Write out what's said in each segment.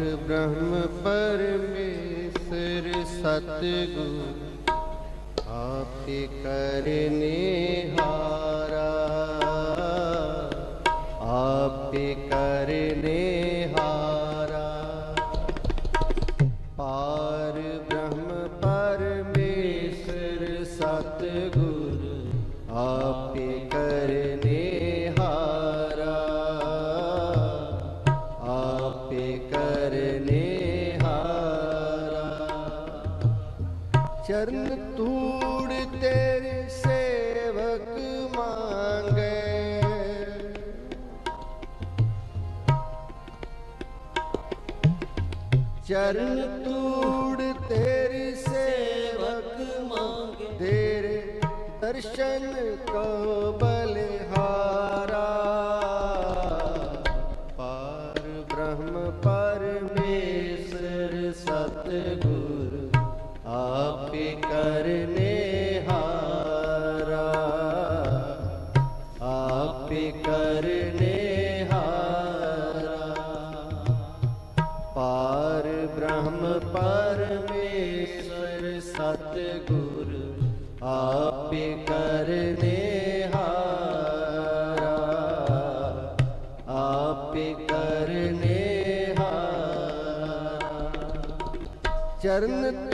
ਬ੍ਰਹਮ ਪਰਮੇਸ਼ਰ ਸਤਿਗੁਰ ਆਪੇ ਕਰਨੇ ਹਾ ਚਰਨ ਤੂੜ ਤੇਰੀ ਸੇਵਕ ਮੰਗੇ ਤੇਰੇ ਦਰਸ਼ਨ ਕੋ ਬ੍ਰਹਮ ਪਰਮੇਸ਼ਰ ਸਤ ਗੁਰ ਆਪੇ ਕਰਨੇ ਹਾਰਾ। ਚਰਨ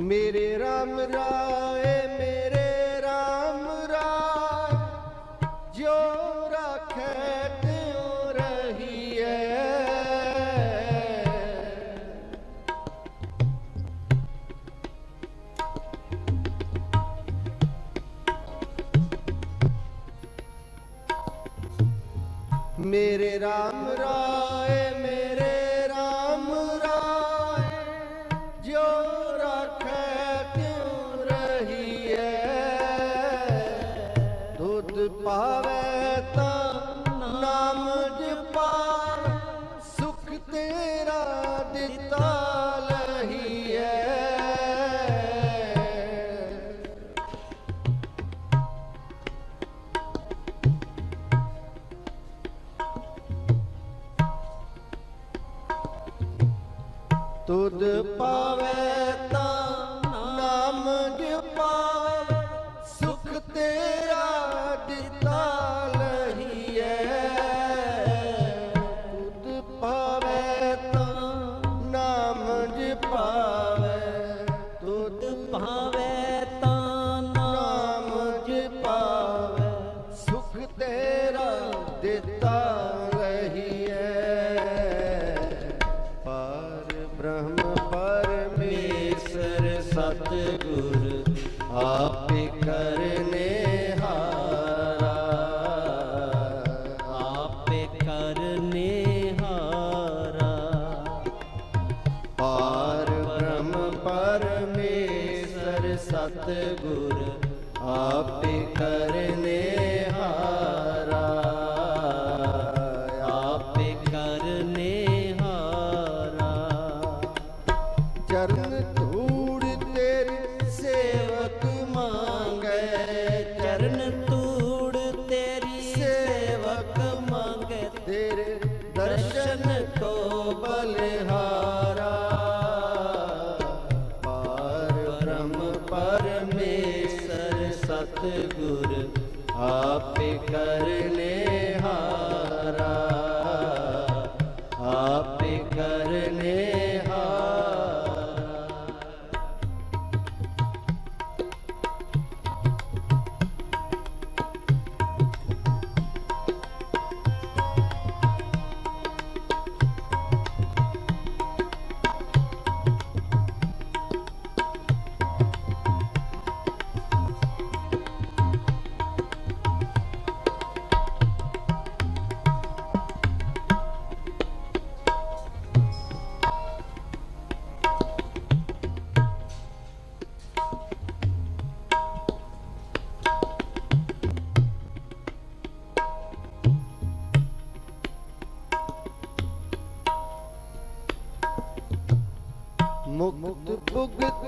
ਮੇਰੇ ਰਾਮ ਰਾਏ पावे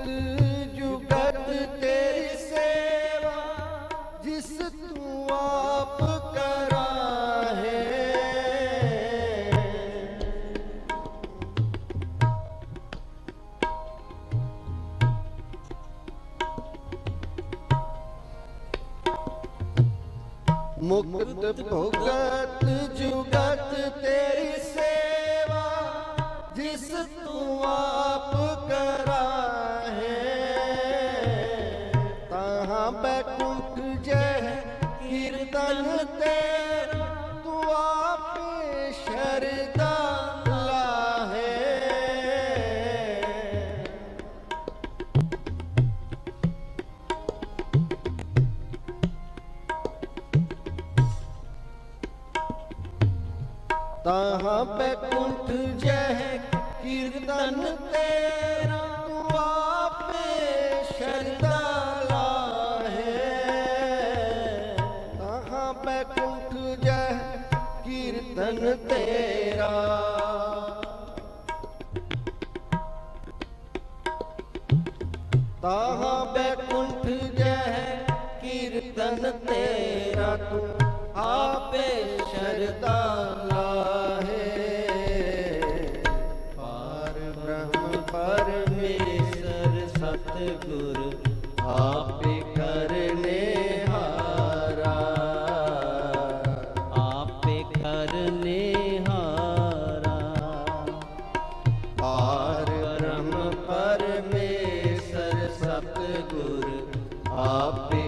Ooh. ਉਪਜੈ ਕੀਰਤਨ ਤੇਰਾ। ਤਾਹ ਸਤਗੁਰ ਆਪੇ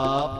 up.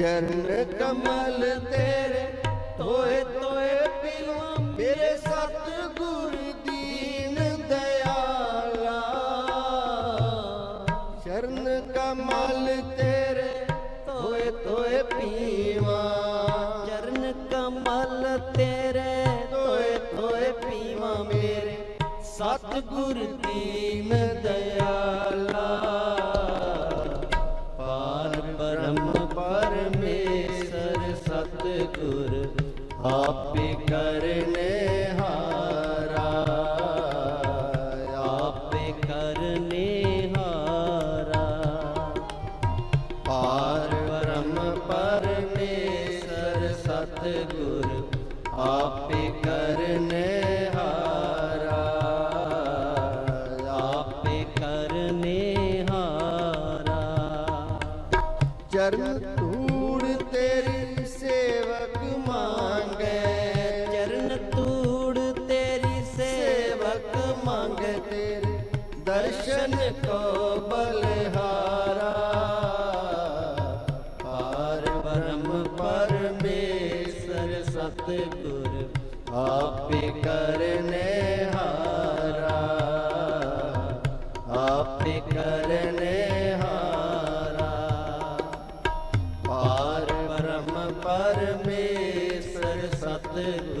ਚਰਨ ਕਮਲ ਤੇਰੇ, ਤੋਏ ਤੋਏ ਪਿਲਵਾ ਮੇਰੇ ਸਤ ਗੁਰ ਦੀਨ ਦਇਆਲਾ। ਚਰਨ ਕਮਲ ਤੇਰੇ, ਤੋਏ ਤੋਏ ਪੀਵਾ। ਚਰਨ ਕਮਲ ਤੇਰੇ, ਤੋਏ ਤੋਏ ਪੀਵਾ ਮੇਰੇ ਸਤਿਗੁਰ ਦੀਨ ਦਇਆਲਾ। ਆਪੇ ਕਰਨੇ ਹਾਰਾ, ਆਪੇ ਕਰਨੇ ਹਾਰਾ। ਪਾਰ ਬ੍ਰਹਮ ਪਰਮੇਸ਼ਰ, ਸਤਿਗੁਰ ਆਪੇ ਕਰਨੇ ਹਾਰਾ, ਆਪੇ ਕਰਨੇ ਹਾਰਾ। ਚਰਨ ਸਤਿਗੁਰ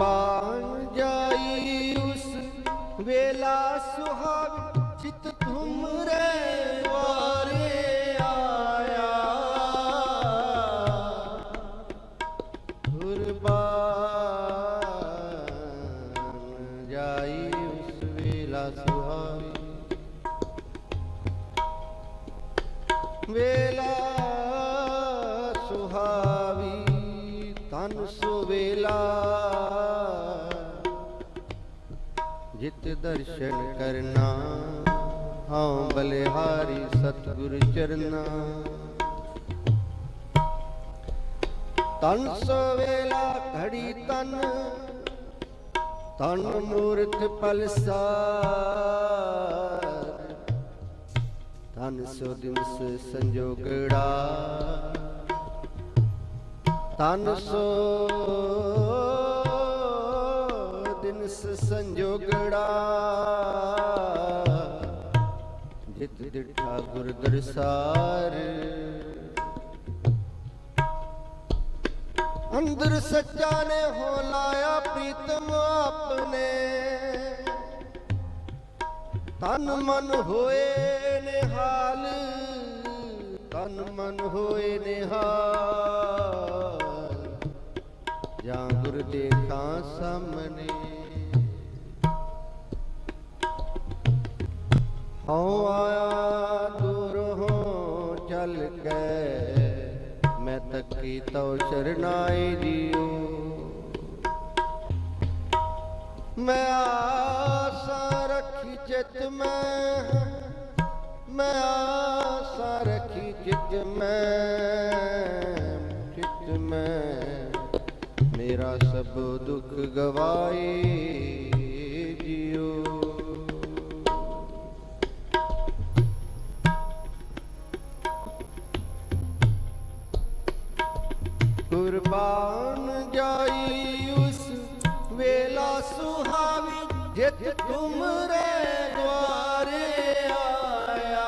ਕੁਰਬਾਨ ਜਾਈ ਉਸ ਵੇਲਾ ਸੁਹਾਗ ਚਿਤ ਤੁਮਰੇ ਜਿਤ ਦਰਸ਼ਨ ਕਰਨਾ। ਹਾਂ, ਬਲਿਹਾਰੀ ਸਤਿਗੁਰ ਚਰਨਾ। ਤਨ ਸੁਵੇਲਾ ਘੜੀ ਤਨ ਤਨ ਮੂਰਤ ਪਲਸਾਰ ਤਨ ਸੋ ਦਿਨਸ ਸੰਜੋਗੜਾ ਤਨ ਸੋ ਸੰਜੋਗੜਾ। ਜਿਤ ਦਿਠਾ ਗੁਰ ਦਰਸਾਰ। ਅੰਦਰ ਸੱਚਾ ਨੇ ਹੋ ਲਾਇਆ ਪ੍ਰੀਤਮ ਆਪਨੇ ਤਨ ਮਨ ਹੋਏ ਨਿਹਾਲ। ਤਨ ਮਨ ਹੋਏ ਨਿਹਾਲ। ਜਾਂ ਗੁਰ ਦੇਖਾਂ ਸਾਹਮਣੇ। ਹਉ ਆਇਆ ਦੂਰ ਹੋ ਚੱਲ ਕੇ ਮੈਂ ਤੱਕੀ ਤਉ ਸ਼ਰਨਾਈ ਦਿਓ। ਮੈਂ ਆਸਾ ਰੱਖੀ ਚਿਤ ਮੈਂ ਮੈਂ ਆਸਾ ਰੱਖੀ ਚਿਤ ਮੈਂ ਚਿਤ ਮੈਂ, ਮੇਰਾ ਸਭ ਦੁੱਖ ਗਵਾਏ। ਕੁਰਬਾਨ ਜਾਈ ਉਸ ਵੇਲਾ ਸੁਹਾਵੀ ਜਿਤ ਤੁਮਰੇ ਦੁਆਰੇ ਆਇਆ।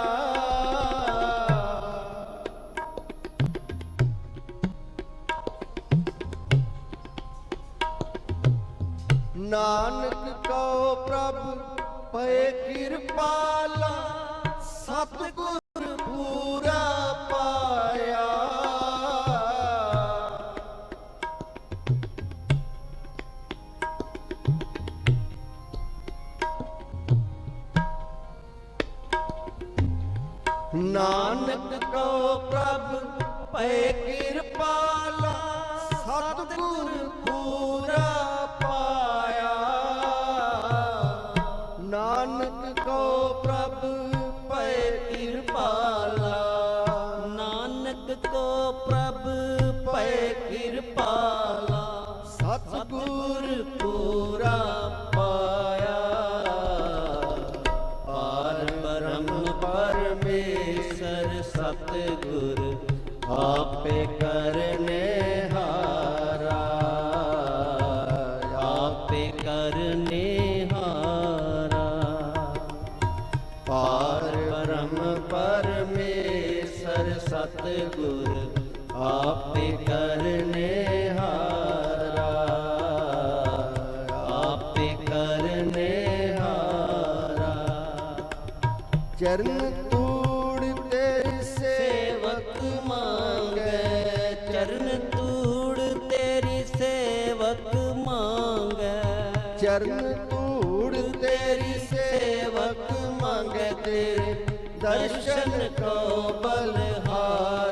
ਨਾਨਕ ਕੋ ਪ੍ਰਭ, ਪਏ ਕਿਰਪਾਲਾ, ਸਤਿਗੁਰ ਪ੍ਰਭ ਚਰਨ ਤੂੜਤੇ ਸੇਵਕ ਮੰਗੇ। ਚਰਨ ਤੂੜ ਤੇਰੀ ਸੇਵਕ ਮੰਗੇ। ਚਰਨ ਤੂੜ ਤੇਰੀ ਸੇਵਕ ਮੰਗੇ। ਤੇਰੇ ਦਰਸ਼ਨ ਕੋ ਬਲਹਾਰ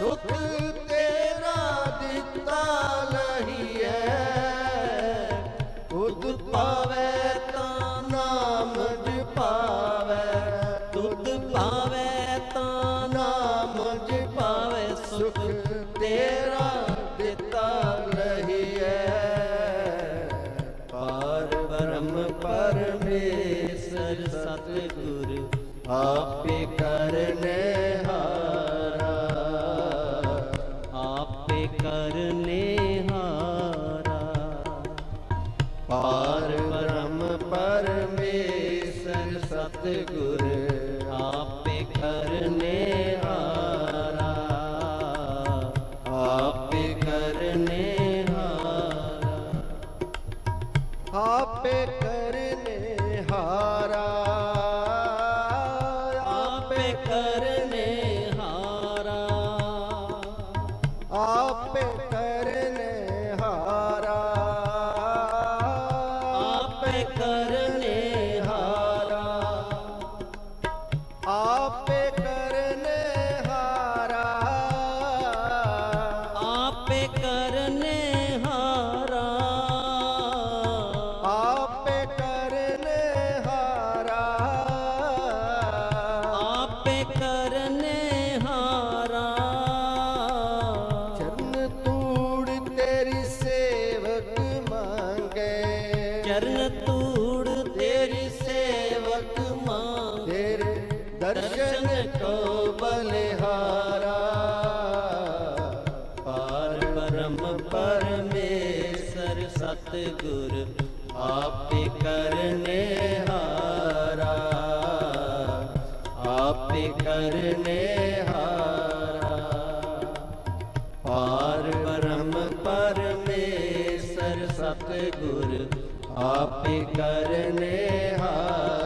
Tudo ਪਾਰ ਬ੍ਰਹਮ ਪਰਮੇਸ਼ਰ ਸਤਿਗੁਰ ਆਪੇ ਕਰਨੇ करने हारा आप करने हारा पार ब्रह्म परमेश्वर सतगुर आप करने हारा